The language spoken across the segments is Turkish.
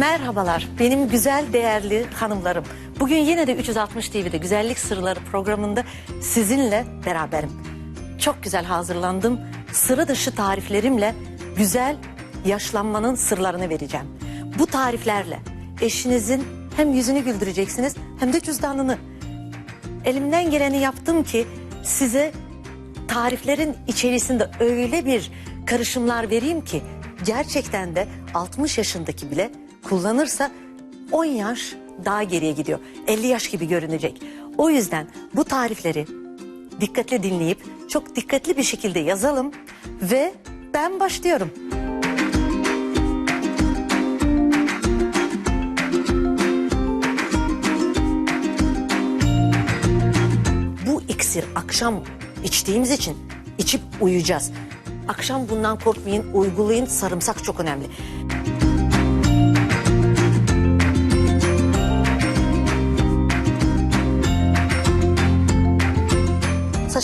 Merhabalar, benim güzel değerli hanımlarım. Bugün yine de 360 TV'de Güzellik Sırları programında sizinle beraberim. Çok güzel hazırlandım. Sıra dışı tariflerimle güzel yaşlanmanın sırlarını vereceğim. Bu tariflerle eşinizin hem yüzünü güldüreceksiniz hem de cüzdanını. Elimden geleni yaptım ki size tariflerin içerisinde öyle bir karışımlar vereyim ki gerçekten de 60 yaşındaki bile kullanırsa 10 yaş daha geriye gidiyor. 50 yaş gibi görünecek. O yüzden bu tarifleri dikkatli dinleyip çok dikkatli bir şekilde yazalım ve ben başlıyorum. Bu iksir akşam içtiğimiz için içip uyuyacağız. Akşam bundan korkmayın, uygulayın. Sarımsak çok önemli.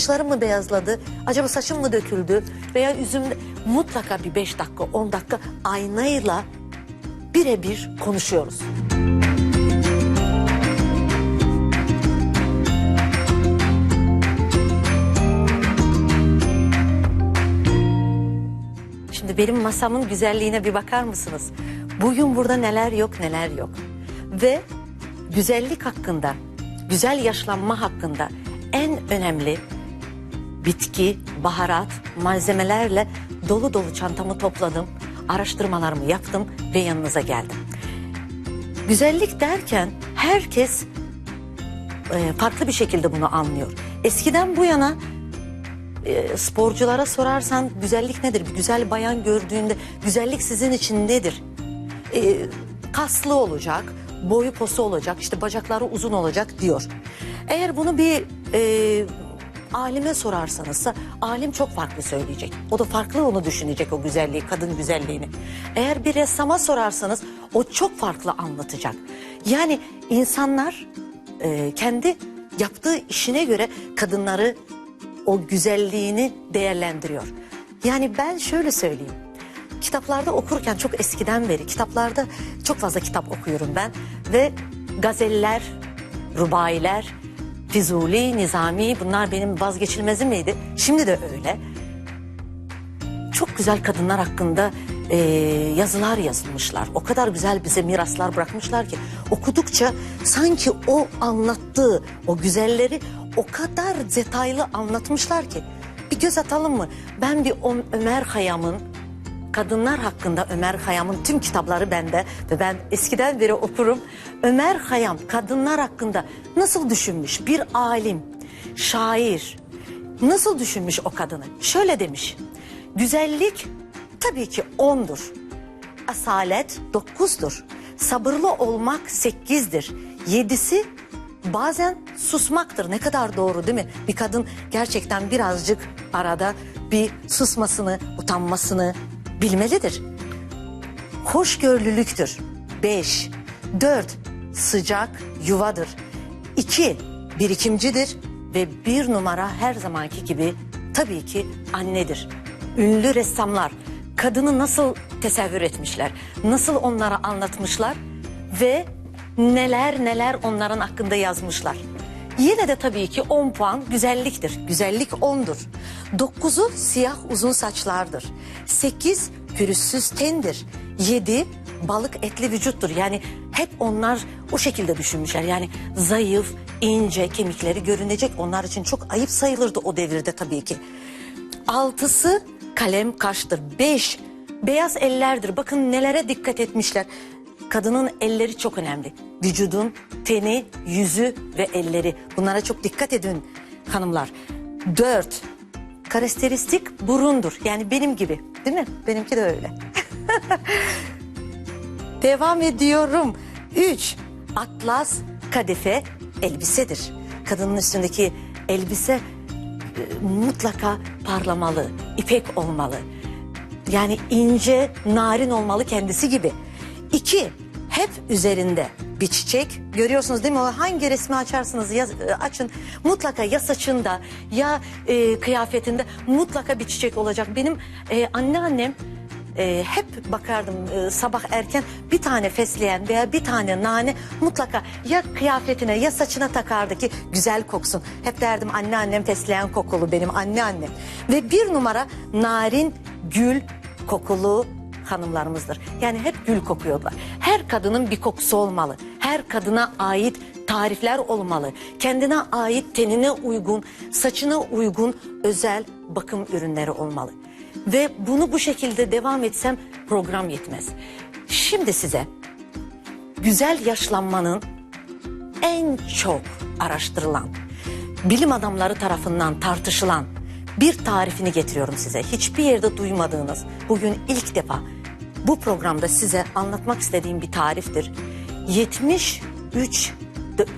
Saçlarım mı beyazladı? Acaba saçım mı döküldü? Veya yüzümde mutlaka bir 5 dakika, 10 dakika aynayla birebir konuşuyoruz. Şimdi benim masamın güzelliğine bir bakar mısınız? Bugün burada neler yok neler yok. Ve güzellik hakkında, güzel yaşlanma hakkında en önemli bitki, baharat, malzemelerle dolu dolu çantamı topladım. Araştırmalarımı yaptım ve yanınıza geldim. Güzellik derken herkes e, farklı bir şekilde bunu anlıyor. Eskiden bu yana e, sporculara sorarsan güzellik nedir? Bir güzel bayan gördüğünde güzellik sizin için nedir? E, kaslı olacak, boyu posu olacak, işte bacakları uzun olacak diyor. Eğer bunu bir e, alime sorarsanız da alim çok farklı söyleyecek. O da farklı onu düşünecek o güzelliği, kadın güzelliğini. Eğer bir ressama sorarsanız o çok farklı anlatacak. Yani insanlar e, kendi yaptığı işine göre kadınları o güzelliğini değerlendiriyor. Yani ben şöyle söyleyeyim. Kitaplarda okurken çok eskiden beri kitaplarda çok fazla kitap okuyorum ben ve gazeller, rubailer, Fizuli, Nizami bunlar benim vazgeçilmezim miydi? Şimdi de öyle. Çok güzel kadınlar hakkında e, yazılar yazılmışlar. O kadar güzel bize miraslar bırakmışlar ki okudukça sanki o anlattığı o güzelleri o kadar detaylı anlatmışlar ki. Bir göz atalım mı? Ben bir Ömer Hayyam'ın kadınlar hakkında Ömer Hayyam'ın tüm kitapları bende ve ben eskiden beri okurum. Ömer Hayyam kadınlar hakkında nasıl düşünmüş bir alim, şair nasıl düşünmüş o kadını? Şöyle demiş. Güzellik tabii ki ondur. Asalet dokuzdur. Sabırlı olmak sekizdir. Yedisi bazen susmaktır. Ne kadar doğru değil mi? Bir kadın gerçekten birazcık arada bir susmasını, utanmasını bilmelidir. Hoşgörülülüktür. Beş. Dört. Sıcak yuvadır. İki. Birikimcidir. Ve bir numara her zamanki gibi tabii ki annedir. Ünlü ressamlar kadını nasıl tesevvür etmişler, nasıl onlara anlatmışlar ve neler neler onların hakkında yazmışlar. Yine de tabii ki 10 puan güzelliktir. Güzellik 10'dur. 9'u siyah uzun saçlardır. 8 pürüzsüz tendir. 7 balık etli vücuttur. Yani hep onlar o şekilde düşünmüşler. Yani zayıf, ince kemikleri görünecek. Onlar için çok ayıp sayılırdı o devirde tabii ki. Altısı kalem kaştır. Beş beyaz ellerdir. Bakın nelere dikkat etmişler. Kadının elleri çok önemli. Vücudun teni, yüzü ve elleri. Bunlara çok dikkat edin hanımlar. Dört karakteristik burundur. Yani benim gibi değil mi? Benimki de öyle. Devam ediyorum. Üç, atlas kadife elbisedir. Kadının üstündeki elbise e, mutlaka parlamalı, ipek olmalı. Yani ince, narin olmalı kendisi gibi. İki, hep üzerinde bir çiçek. Görüyorsunuz değil mi? Hangi resmi açarsınız yaz- e, açın. Mutlaka ya saçında ya e, kıyafetinde mutlaka bir çiçek olacak. Benim e, anneannem e, hep bakardım e, sabah erken bir tane fesleğen veya bir tane nane mutlaka ya kıyafetine ya saçına takardı ki güzel koksun. Hep derdim anneannem fesleğen kokulu benim anneannem. Ve bir numara narin gül kokulu hanımlarımızdır. Yani hep gül kokuyorlar. Her kadının bir kokusu olmalı. Her kadına ait tarifler olmalı. Kendine ait tenine uygun, saçına uygun özel bakım ürünleri olmalı. Ve bunu bu şekilde devam etsem program yetmez. Şimdi size güzel yaşlanmanın en çok araştırılan, bilim adamları tarafından tartışılan bir tarifini getiriyorum size. Hiçbir yerde duymadığınız, bugün ilk defa bu programda size anlatmak istediğim bir tariftir. 73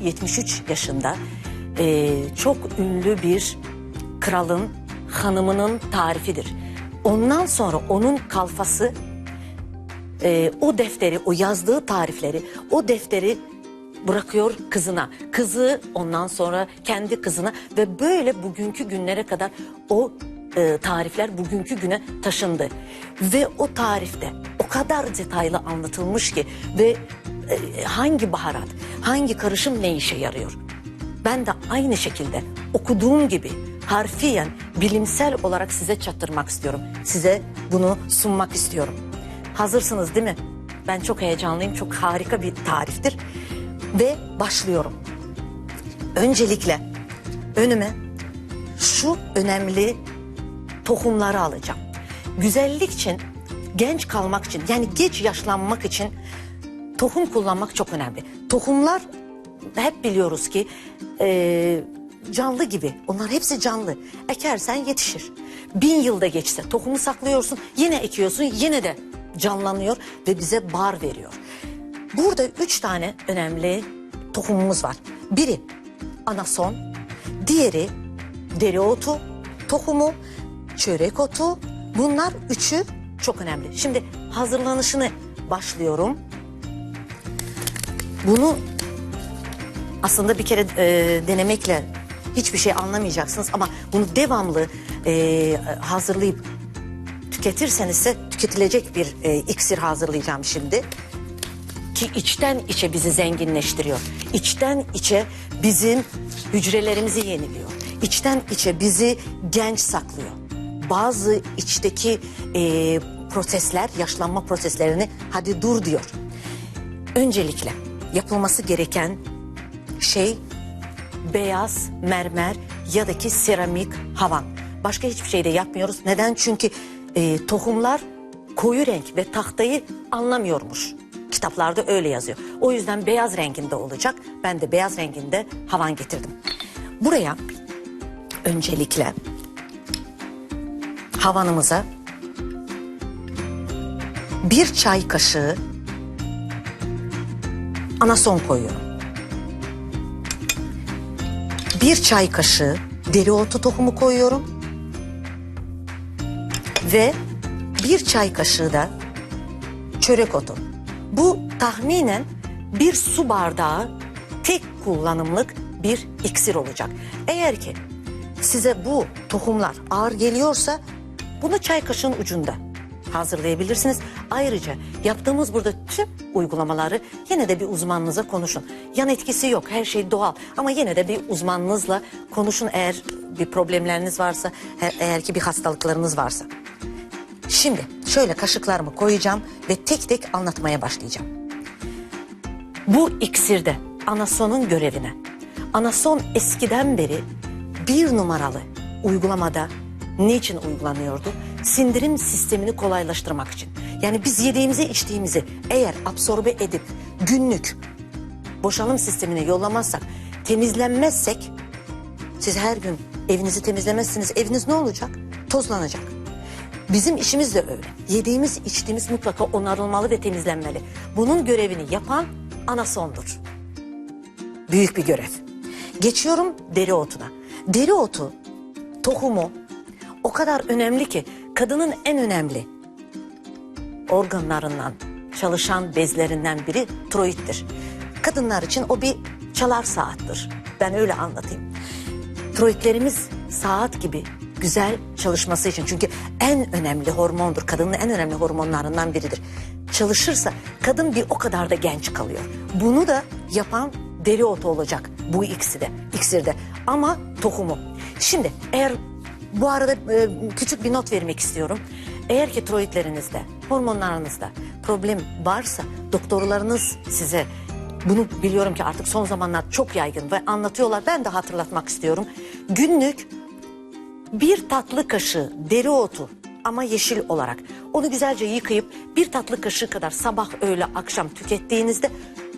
73 yaşında e, çok ünlü bir kralın hanımının tarifidir. Ondan sonra onun kalfası e, o defteri, o yazdığı tarifleri, o defteri bırakıyor kızına. Kızı ondan sonra kendi kızına ve böyle bugünkü günlere kadar o e, tarifler bugünkü güne taşındı. Ve o tarifte o kadar detaylı anlatılmış ki ve e, hangi baharat, hangi karışım ne işe yarıyor. Ben de aynı şekilde okuduğum gibi harfiyen bilimsel olarak size çattırmak istiyorum. Size bunu sunmak istiyorum. Hazırsınız değil mi? Ben çok heyecanlıyım. Çok harika bir tariftir. Ve başlıyorum. Öncelikle önüme şu önemli tohumları alacağım. Güzellik için, genç kalmak için yani geç yaşlanmak için tohum kullanmak çok önemli. Tohumlar hep biliyoruz ki e, canlı gibi. Onlar hepsi canlı. Ekersen yetişir. Bin yılda geçse tohumu saklıyorsun yine ekiyorsun yine de canlanıyor ve bize bar veriyor. Burada üç tane önemli tohumumuz var. Biri anason, diğeri dereotu tohumu, çörek otu. Bunlar üçü çok önemli. Şimdi hazırlanışını başlıyorum. Bunu aslında bir kere e, denemekle hiçbir şey anlamayacaksınız ama bunu devamlı e, hazırlayıp tüketirseniz ise tüketilecek bir e, iksir hazırlayacağım şimdi. Ki içten içe bizi zenginleştiriyor. İçten içe bizim hücrelerimizi yeniliyor. İçten içe bizi genç saklıyor. Bazı içteki e, prosesler, yaşlanma proseslerini hadi dur diyor. Öncelikle yapılması gereken şey beyaz mermer ya da ki seramik havan. Başka hiçbir şey de yapmıyoruz. Neden? Çünkü e, tohumlar koyu renk ve tahtayı anlamıyormuş. Kitaplarda öyle yazıyor. O yüzden beyaz renginde olacak. Ben de beyaz renginde havan getirdim. Buraya öncelikle havanımıza bir çay kaşığı anason koyuyorum. Bir çay kaşığı dereotu tohumu koyuyorum. Ve bir çay kaşığı da çörek otu. Bu tahminen bir su bardağı tek kullanımlık bir iksir olacak. Eğer ki size bu tohumlar ağır geliyorsa bunu çay kaşığın ucunda hazırlayabilirsiniz. Ayrıca yaptığımız burada tüm uygulamaları yine de bir uzmanınıza konuşun. Yan etkisi yok her şey doğal ama yine de bir uzmanınızla konuşun eğer bir problemleriniz varsa e- eğer ki bir hastalıklarınız varsa. Şimdi şöyle kaşıklarımı koyacağım ve tek tek anlatmaya başlayacağım. Bu iksirde anasonun görevine. Anason eskiden beri bir numaralı uygulamada niçin uygulanıyordu? Sindirim sistemini kolaylaştırmak için. Yani biz yediğimizi içtiğimizi eğer absorbe edip günlük boşalım sistemine yollamazsak, temizlenmezsek siz her gün evinizi temizlemezsiniz. Eviniz ne olacak? Tozlanacak. Bizim işimiz de öyle. Yediğimiz, içtiğimiz mutlaka onarılmalı ve temizlenmeli. Bunun görevini yapan anasondur. Büyük bir görev. Geçiyorum dereotuna. Dereotu, tohumu o kadar önemli ki kadının en önemli organlarından, çalışan bezlerinden biri tiroiddir. Kadınlar için o bir çalar saattir. Ben öyle anlatayım. Tiroidlerimiz saat gibi güzel çalışması için. Çünkü en önemli hormondur. Kadının en önemli hormonlarından biridir. Çalışırsa kadın bir o kadar da genç kalıyor. Bunu da yapan deri otu olacak. Bu ikisi de, iksirde. Ama tohumu. Şimdi eğer bu arada e, küçük bir not vermek istiyorum. Eğer ki tiroidlerinizde, hormonlarınızda problem varsa doktorlarınız size bunu biliyorum ki artık son zamanlar çok yaygın ve anlatıyorlar. Ben de hatırlatmak istiyorum. Günlük bir tatlı kaşığı dereotu ama yeşil olarak onu güzelce yıkayıp bir tatlı kaşığı kadar sabah öğle akşam tükettiğinizde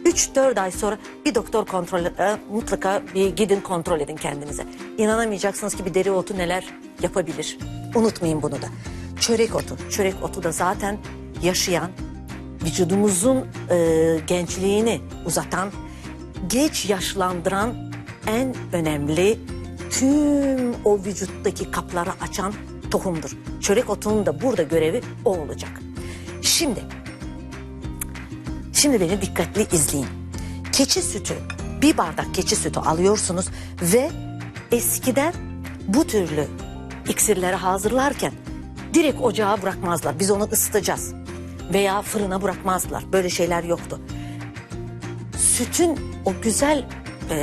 3-4 ay sonra bir doktor kontrol e, mutlaka bir gidin kontrol edin kendinize. İnanamayacaksınız ki bir dereotu neler yapabilir. Unutmayın bunu da. Çörek otu. Çörek otu da zaten yaşayan vücudumuzun e, gençliğini uzatan, geç yaşlandıran en önemli tüm o vücuttaki kapları açan tohumdur. Çörek otunun da burada görevi o olacak. Şimdi, şimdi beni dikkatli izleyin. Keçi sütü, bir bardak keçi sütü alıyorsunuz ve eskiden bu türlü iksirleri hazırlarken direkt ocağa bırakmazlar. Biz onu ısıtacağız veya fırına bırakmazlar. Böyle şeyler yoktu sütün o güzel e,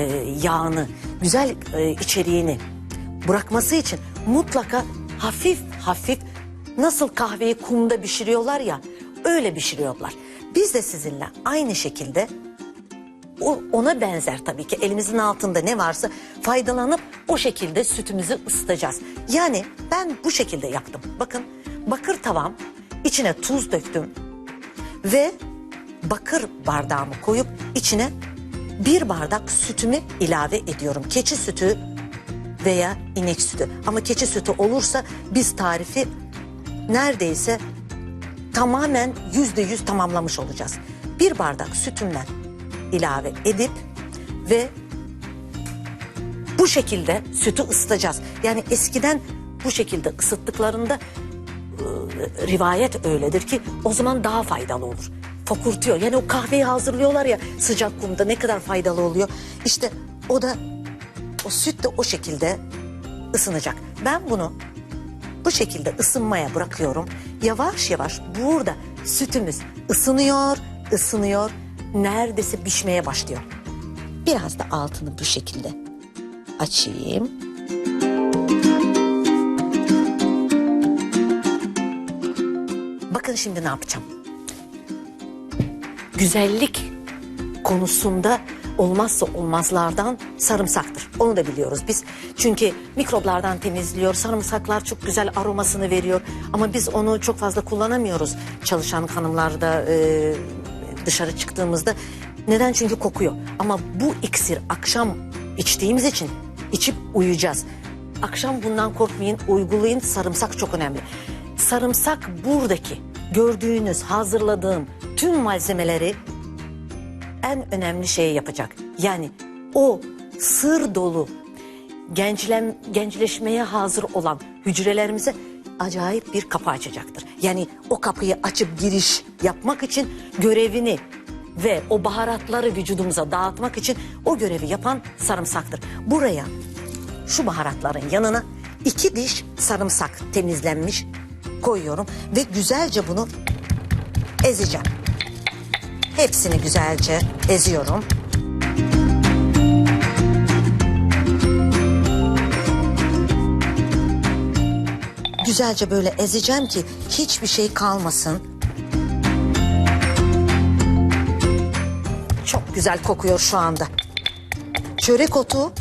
yağını, güzel e, içeriğini bırakması için mutlaka hafif hafif nasıl kahveyi kumda pişiriyorlar ya öyle pişiriyorlar. Biz de sizinle aynı şekilde ona benzer tabii ki elimizin altında ne varsa faydalanıp o şekilde sütümüzü ısıtacağız. Yani ben bu şekilde yaptım. Bakın bakır tavam içine tuz döktüm ve bakır bardağımı koyup içine bir bardak sütümü ilave ediyorum. Keçi sütü veya inek sütü. Ama keçi sütü olursa biz tarifi neredeyse tamamen yüzde yüz tamamlamış olacağız. Bir bardak sütümden ilave edip ve bu şekilde sütü ısıtacağız. Yani eskiden bu şekilde ısıttıklarında e, rivayet öyledir ki o zaman daha faydalı olur. Fokurtuyor. Yani o kahveyi hazırlıyorlar ya sıcak kumda ne kadar faydalı oluyor. İşte o da o süt de o şekilde ısınacak. Ben bunu bu şekilde ısınmaya bırakıyorum. Yavaş yavaş burada sütümüz ısınıyor, ısınıyor. Neredeyse pişmeye başlıyor. Biraz da altını bu şekilde açayım. Bakın şimdi ne yapacağım. Güzellik konusunda olmazsa olmazlardan sarımsaktır. Onu da biliyoruz biz. Çünkü mikroplardan temizliyor. Sarımsaklar çok güzel aromasını veriyor. Ama biz onu çok fazla kullanamıyoruz. Çalışan hanımlarda e, dışarı çıktığımızda. Neden? Çünkü kokuyor. Ama bu iksir akşam içtiğimiz için içip uyuyacağız. Akşam bundan korkmayın, uygulayın. Sarımsak çok önemli. Sarımsak buradaki gördüğünüz, hazırladığım tüm malzemeleri en önemli şeyi yapacak. Yani o sır dolu gençlem, gençleşmeye hazır olan hücrelerimize acayip bir kapı açacaktır. Yani o kapıyı açıp giriş yapmak için görevini ve o baharatları vücudumuza dağıtmak için o görevi yapan sarımsaktır. Buraya şu baharatların yanına iki diş sarımsak temizlenmiş koyuyorum ve güzelce bunu ezeceğim. Hepsini güzelce eziyorum. Güzelce böyle ezeceğim ki hiçbir şey kalmasın. Çok güzel kokuyor şu anda. Çörek otu,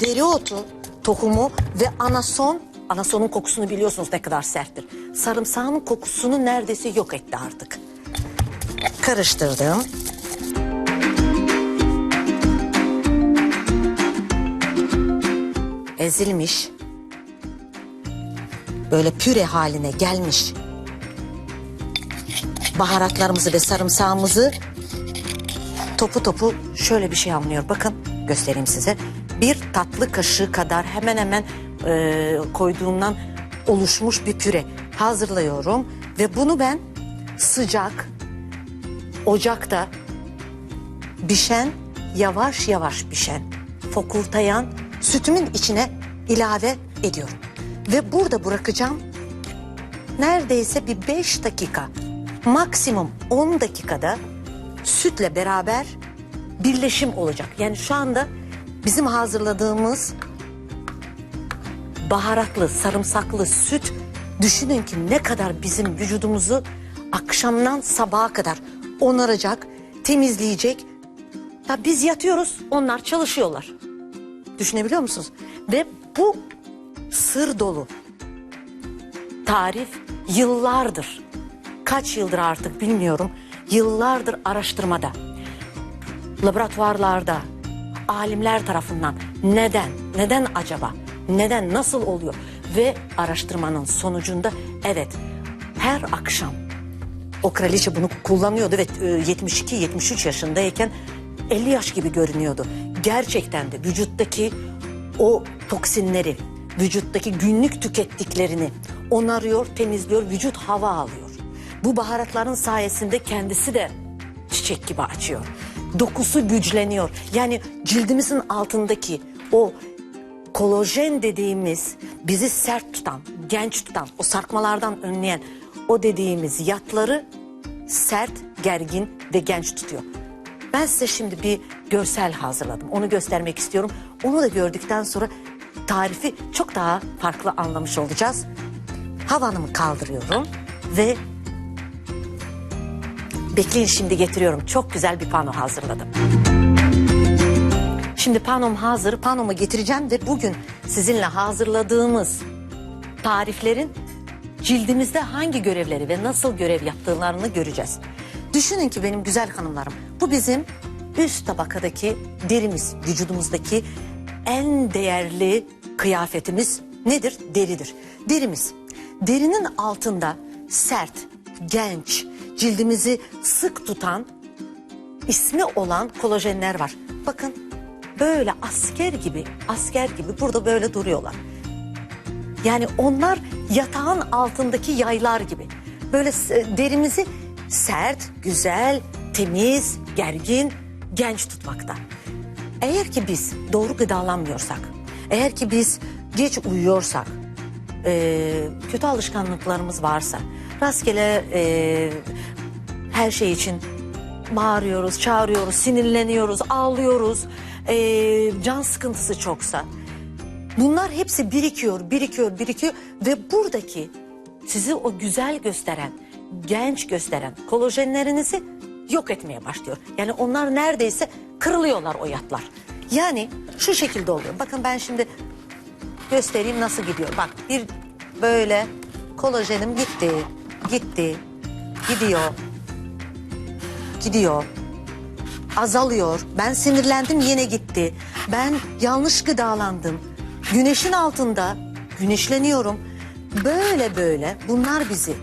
deri otu, tohumu ve anason. Anasonun kokusunu biliyorsunuz ne kadar serttir. Sarımsağın kokusunu neredeyse yok etti artık. Karıştırdım. Ezilmiş. Böyle püre haline gelmiş. Baharatlarımızı ve sarımsağımızı topu topu şöyle bir şey alınıyor. Bakın göstereyim size. Bir tatlı kaşığı kadar hemen hemen e, koyduğumdan oluşmuş bir püre hazırlıyorum. Ve bunu ben sıcak ocakta pişen, yavaş yavaş pişen, fokurtayan sütümün içine ilave ediyorum. Ve burada bırakacağım neredeyse bir 5 dakika, maksimum 10 dakikada sütle beraber birleşim olacak. Yani şu anda bizim hazırladığımız baharatlı, sarımsaklı süt düşünün ki ne kadar bizim vücudumuzu akşamdan sabaha kadar onaracak, temizleyecek. Ya biz yatıyoruz, onlar çalışıyorlar. Düşünebiliyor musunuz? Ve bu sır dolu tarif yıllardır, kaç yıldır artık bilmiyorum, yıllardır araştırmada, laboratuvarlarda, alimler tarafından neden, neden acaba, neden, nasıl oluyor? Ve araştırmanın sonucunda evet her akşam o kraliçe bunu kullanıyordu ve 72-73 yaşındayken 50 yaş gibi görünüyordu. Gerçekten de vücuttaki o toksinleri, vücuttaki günlük tükettiklerini onarıyor, temizliyor, vücut hava alıyor. Bu baharatların sayesinde kendisi de çiçek gibi açıyor. Dokusu güçleniyor. Yani cildimizin altındaki o kolajen dediğimiz bizi sert tutan, genç tutan, o sarkmalardan önleyen o dediğimiz yatları sert, gergin ve genç tutuyor. Ben size şimdi bir görsel hazırladım. Onu göstermek istiyorum. Onu da gördükten sonra tarifi çok daha farklı anlamış olacağız. Havanımı kaldırıyorum ve bekleyin şimdi getiriyorum. Çok güzel bir pano hazırladım. Şimdi panom hazır. Panomu getireceğim ve bugün sizinle hazırladığımız tariflerin cildimizde hangi görevleri ve nasıl görev yaptıklarını göreceğiz. Düşünün ki benim güzel hanımlarım bu bizim üst tabakadaki derimiz, vücudumuzdaki en değerli kıyafetimiz nedir? Deridir. Derimiz. Derinin altında sert, genç, cildimizi sık tutan ismi olan kolajenler var. Bakın böyle asker gibi, asker gibi burada böyle duruyorlar. Yani onlar yatağın altındaki yaylar gibi. Böyle s- derimizi sert, güzel, temiz, gergin, genç tutmakta. Eğer ki biz doğru gıdalanmıyorsak, eğer ki biz geç uyuyorsak, e, kötü alışkanlıklarımız varsa, rastgele e, her şey için bağırıyoruz, çağırıyoruz, sinirleniyoruz, ağlıyoruz, e, can sıkıntısı çoksa, Bunlar hepsi birikiyor, birikiyor, birikiyor ve buradaki sizi o güzel gösteren, genç gösteren kolajenlerinizi yok etmeye başlıyor. Yani onlar neredeyse kırılıyorlar o yatlar. Yani şu şekilde oluyor. Bakın ben şimdi göstereyim nasıl gidiyor. Bak bir böyle kolajenim gitti, gitti, gidiyor, gidiyor azalıyor. Ben sinirlendim yine gitti. Ben yanlış gıdalandım. Güneşin altında güneşleniyorum. Böyle böyle bunlar bizi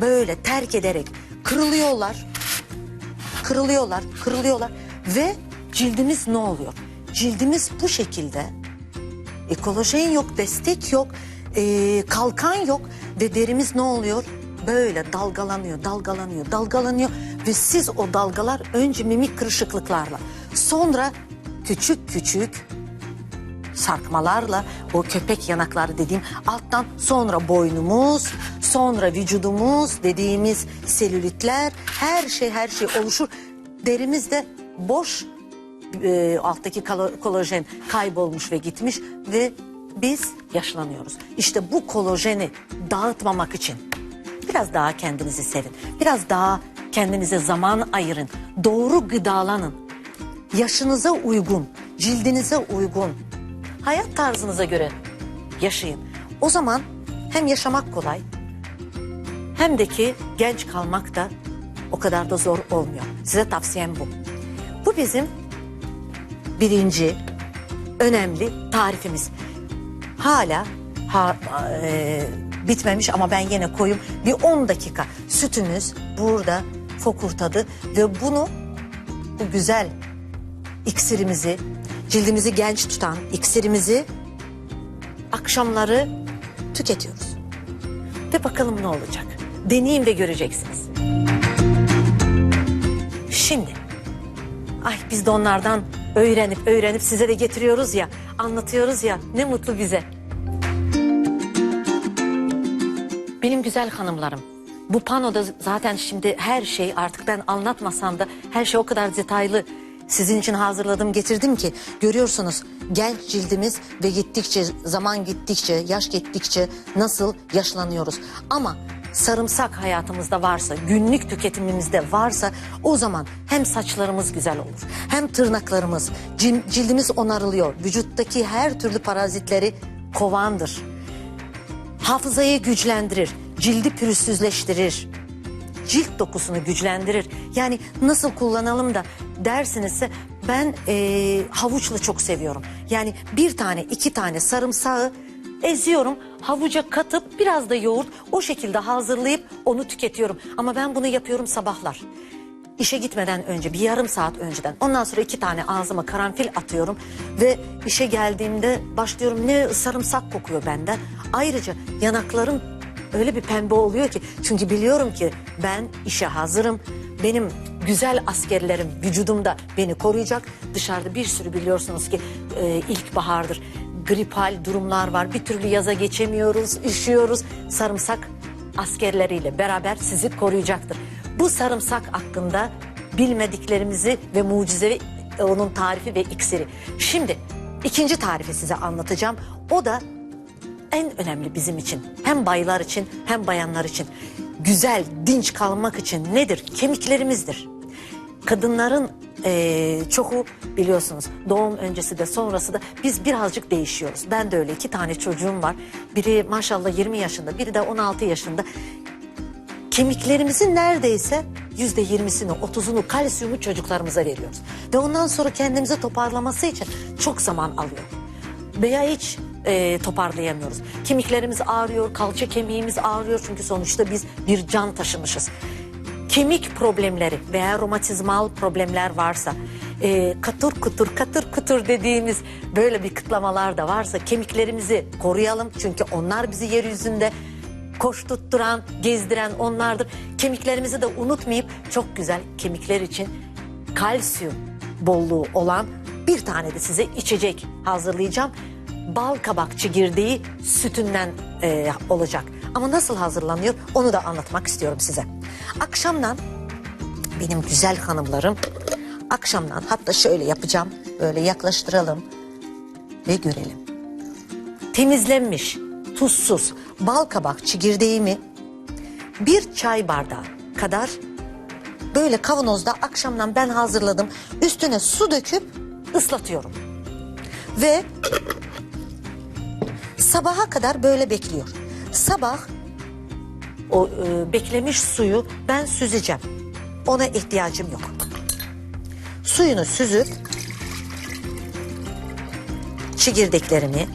böyle terk ederek kırılıyorlar. Kırılıyorlar, kırılıyorlar ve cildimiz ne oluyor? Cildimiz bu şekilde e, yok, destek yok, e, kalkan yok ve derimiz ne oluyor? Böyle dalgalanıyor, dalgalanıyor, dalgalanıyor ve siz o dalgalar önce mimik kırışıklıklarla, sonra küçük küçük sarkmalarla o köpek yanakları dediğim alttan sonra boynumuz, sonra vücudumuz dediğimiz selülitler her şey her şey oluşur. Derimizde boş e, alttaki kolajen kaybolmuş ve gitmiş ve biz yaşlanıyoruz. İşte bu kolajeni dağıtmamak için biraz daha kendinizi sevin. Biraz daha kendinize zaman ayırın. Doğru gıdalanın. Yaşınıza uygun, cildinize uygun, hayat tarzınıza göre yaşayın. O zaman hem yaşamak kolay hem de ki genç kalmak da o kadar da zor olmuyor. Size tavsiyem bu. Bu bizim birinci önemli tarifimiz. Hala ha, e, bitmemiş ama ben yine koyayım. Bir 10 dakika sütümüz burada fokurtadı ve bunu bu güzel iksirimizi, cildimizi genç tutan iksirimizi akşamları tüketiyoruz. Ve bakalım ne olacak. Deneyin ve göreceksiniz. Şimdi Ay biz de onlardan öğrenip öğrenip size de getiriyoruz ya, anlatıyoruz ya. Ne mutlu bize. Benim güzel hanımlarım. Bu panoda zaten şimdi her şey artık ben anlatmasam da her şey o kadar detaylı sizin için hazırladım getirdim ki görüyorsunuz genç cildimiz ve gittikçe zaman gittikçe yaş gittikçe nasıl yaşlanıyoruz. Ama sarımsak hayatımızda varsa günlük tüketimimizde varsa o zaman hem saçlarımız güzel olur hem tırnaklarımız cil- cildimiz onarılıyor. Vücuttaki her türlü parazitleri kovandır. Hafızayı güçlendirir, cildi pürüzsüzleştirir, cilt dokusunu güçlendirir. Yani nasıl kullanalım da dersinizse ben eee, havuçla çok seviyorum. Yani bir tane iki tane sarımsağı eziyorum, havuca katıp biraz da yoğurt o şekilde hazırlayıp onu tüketiyorum. Ama ben bunu yapıyorum sabahlar. İşe gitmeden önce bir yarım saat önceden ondan sonra iki tane ağzıma karanfil atıyorum ve işe geldiğimde başlıyorum ne sarımsak kokuyor benden. Ayrıca yanaklarım öyle bir pembe oluyor ki çünkü biliyorum ki ben işe hazırım. Benim güzel askerlerim vücudumda beni koruyacak. Dışarıda bir sürü biliyorsunuz ki e, ilkbahardır. Gripal durumlar var. Bir türlü yaza geçemiyoruz, üşüyoruz. Sarımsak askerleriyle beraber sizi koruyacaktır. Bu sarımsak hakkında bilmediklerimizi ve mucizevi onun tarifi ve iksiri. Şimdi ikinci tarifi size anlatacağım. O da en önemli bizim için. Hem baylar için hem bayanlar için. Güzel, dinç kalmak için nedir? Kemiklerimizdir. Kadınların eee çoğu biliyorsunuz doğum öncesi de sonrası da biz birazcık değişiyoruz. Ben de öyle iki tane çocuğum var. Biri maşallah 20 yaşında, biri de 16 yaşında. Kemiklerimizin neredeyse yüzde yirmisini, otuzunu, kalsiyumu çocuklarımıza veriyoruz. Ve ondan sonra kendimizi toparlaması için çok zaman alıyor. Veya hiç e, toparlayamıyoruz. Kemiklerimiz ağrıyor, kalça kemiğimiz ağrıyor çünkü sonuçta biz bir can taşımışız. Kemik problemleri veya romatizmal problemler varsa, e, katır kutur katır kutur dediğimiz böyle bir kıtlamalar da varsa kemiklerimizi koruyalım. Çünkü onlar bizi yeryüzünde koşturtturan, gezdiren onlardır. Kemiklerimizi de unutmayıp çok güzel kemikler için kalsiyum bolluğu olan bir tane de size içecek hazırlayacağım. Bal kabak çekirdeği sütünden e, olacak. Ama nasıl hazırlanıyor onu da anlatmak istiyorum size. Akşamdan benim güzel hanımlarım akşamdan hatta şöyle yapacağım böyle yaklaştıralım ve görelim temizlenmiş, tuzsuz bal kabak çekirdeğimi bir çay bardağı kadar böyle kavanozda akşamdan ben hazırladım. Üstüne su döküp ıslatıyorum. Ve sabaha kadar böyle bekliyor. Sabah o e, beklemiş suyu ben süzeceğim. Ona ihtiyacım yok. Suyunu süzüp çekirdeklerini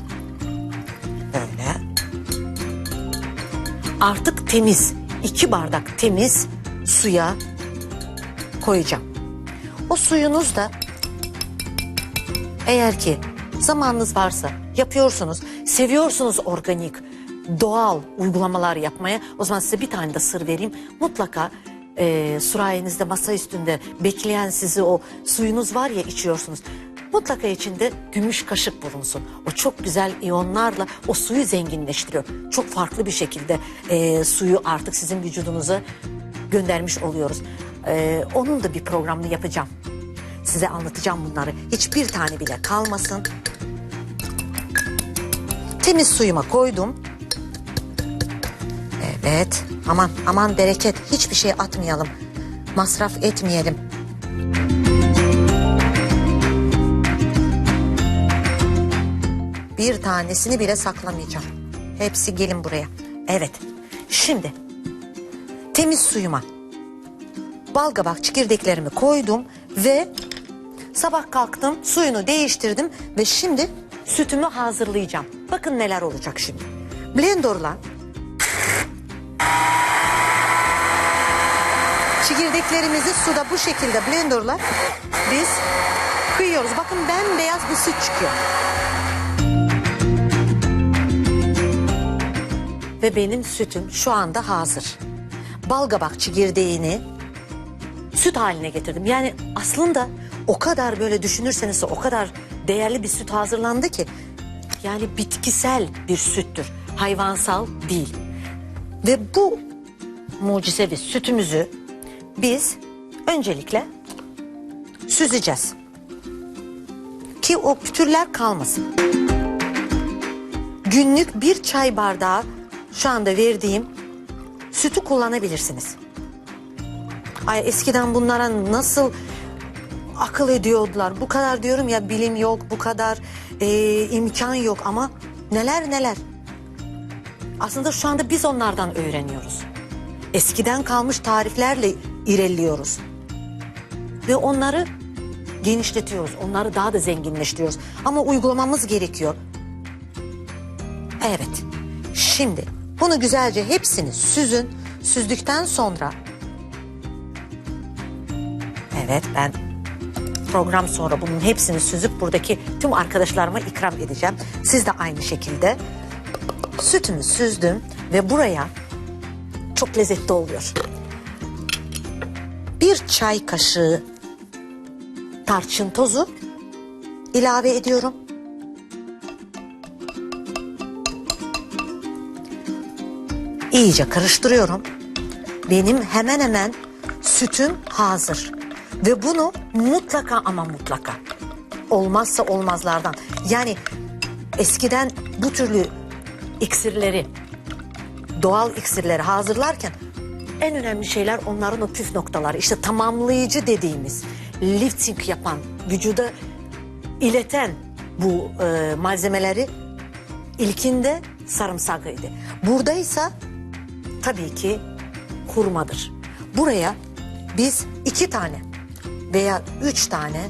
Böyle. Artık temiz, iki bardak temiz suya koyacağım. O suyunuz da eğer ki zamanınız varsa yapıyorsunuz, seviyorsunuz organik, doğal uygulamalar yapmaya o zaman size bir tane de sır vereyim. Mutlaka e, surayenizde masa üstünde bekleyen sizi o suyunuz var ya içiyorsunuz. Mutlaka içinde gümüş kaşık bulunsun. O çok güzel iyonlarla o suyu zenginleştiriyor. Çok farklı bir şekilde e, suyu artık sizin vücudunuza göndermiş oluyoruz. E, onun da bir programını yapacağım. Size anlatacağım bunları. Hiçbir tane bile kalmasın. Temiz suyuma koydum. Evet. Aman aman bereket. Hiçbir şey atmayalım. Masraf etmeyelim. Bir tanesini bile saklamayacağım. Hepsi gelin buraya. Evet. Şimdi temiz suyuma bal kabak çekirdeklerimi koydum ve sabah kalktım suyunu değiştirdim ve şimdi sütümü hazırlayacağım. Bakın neler olacak şimdi. Blenderla çekirdeklerimizi suda bu şekilde blenderla biz kıyıyoruz. Bakın bembeyaz bir süt çıkıyor. Ve benim sütüm şu anda hazır. Balgabak çekirdeğini süt haline getirdim. Yani aslında o kadar böyle düşünürseniz o kadar değerli bir süt hazırlandı ki yani bitkisel bir süttür. Hayvansal değil. Ve bu mucizevi sütümüzü biz öncelikle süzeceğiz. Ki o pütürler kalmasın. Günlük bir çay bardağı şu anda verdiğim sütü kullanabilirsiniz. Ay eskiden bunlara nasıl akıl ediyordular. Bu kadar diyorum ya bilim yok, bu kadar e, imkan yok ama neler neler. Aslında şu anda biz onlardan öğreniyoruz. Eskiden kalmış tariflerle ilerliyoruz. Ve onları genişletiyoruz. Onları daha da zenginleştiriyoruz. Ama uygulamamız gerekiyor. Evet. Şimdi bunu güzelce hepsini süzün. Süzdükten sonra Evet ben program sonra bunun hepsini süzüp buradaki tüm arkadaşlarıma ikram edeceğim. Siz de aynı şekilde sütümü süzdüm ve buraya çok lezzetli oluyor. Bir çay kaşığı tarçın tozu ilave ediyorum. İyice karıştırıyorum. Benim hemen hemen sütüm hazır. Ve bunu mutlaka ama mutlaka olmazsa olmazlardan. Yani eskiden bu türlü iksirleri, doğal iksirleri hazırlarken en önemli şeyler onların o püf noktaları. İşte tamamlayıcı dediğimiz, lifting yapan, vücuda ileten bu e, malzemeleri ilkinde sarımsakıydı. Buradaysa tabii ki hurmadır. Buraya biz iki tane veya üç tane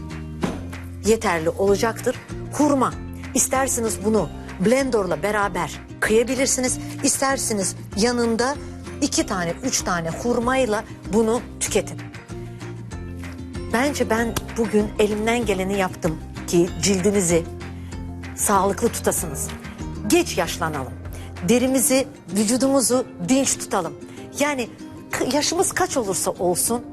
yeterli olacaktır. Hurma. İsterseniz bunu blenderla beraber kıyabilirsiniz. İsterseniz yanında iki tane, üç tane hurmayla bunu tüketin. Bence ben bugün elimden geleni yaptım ki cildinizi sağlıklı tutasınız. Geç yaşlanalım. Derimizi, vücudumuzu dinç tutalım. Yani yaşımız kaç olursa olsun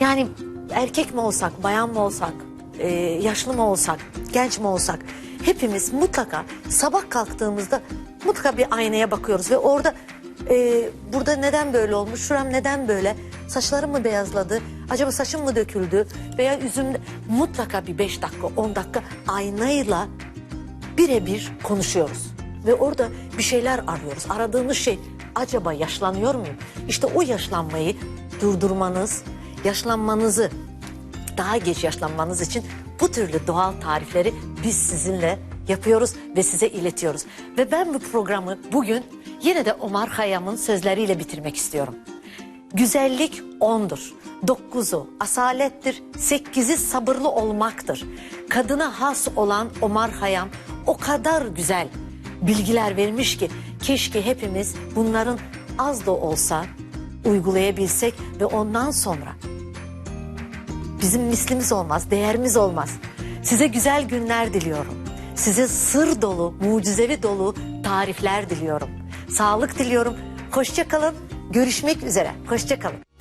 yani erkek mi olsak, bayan mı olsak, e, yaşlı mı olsak, genç mi olsak hepimiz mutlaka sabah kalktığımızda mutlaka bir aynaya bakıyoruz ve orada e, burada neden böyle olmuş, şuram neden böyle, saçlarım mı beyazladı, acaba saçım mı döküldü veya yüzümde mutlaka bir beş dakika, on dakika aynayla birebir konuşuyoruz. Ve orada bir şeyler arıyoruz. Aradığımız şey acaba yaşlanıyor muyum? İşte o yaşlanmayı durdurmanız, yaşlanmanızı daha geç yaşlanmanız için bu türlü doğal tarifleri biz sizinle yapıyoruz ve size iletiyoruz. Ve ben bu programı bugün yine de Omar Hayyam'ın sözleriyle bitirmek istiyorum. Güzellik ondur. Dokuzu asalettir, sekizi sabırlı olmaktır. Kadına has olan Omar Hayyam o kadar güzel bilgiler vermiş ki keşke hepimiz bunların az da olsa uygulayabilsek ve ondan sonra bizim mislimiz olmaz, değerimiz olmaz. Size güzel günler diliyorum. Size sır dolu, mucizevi dolu tarifler diliyorum. Sağlık diliyorum. Hoşça kalın. Görüşmek üzere. Hoşça kalın.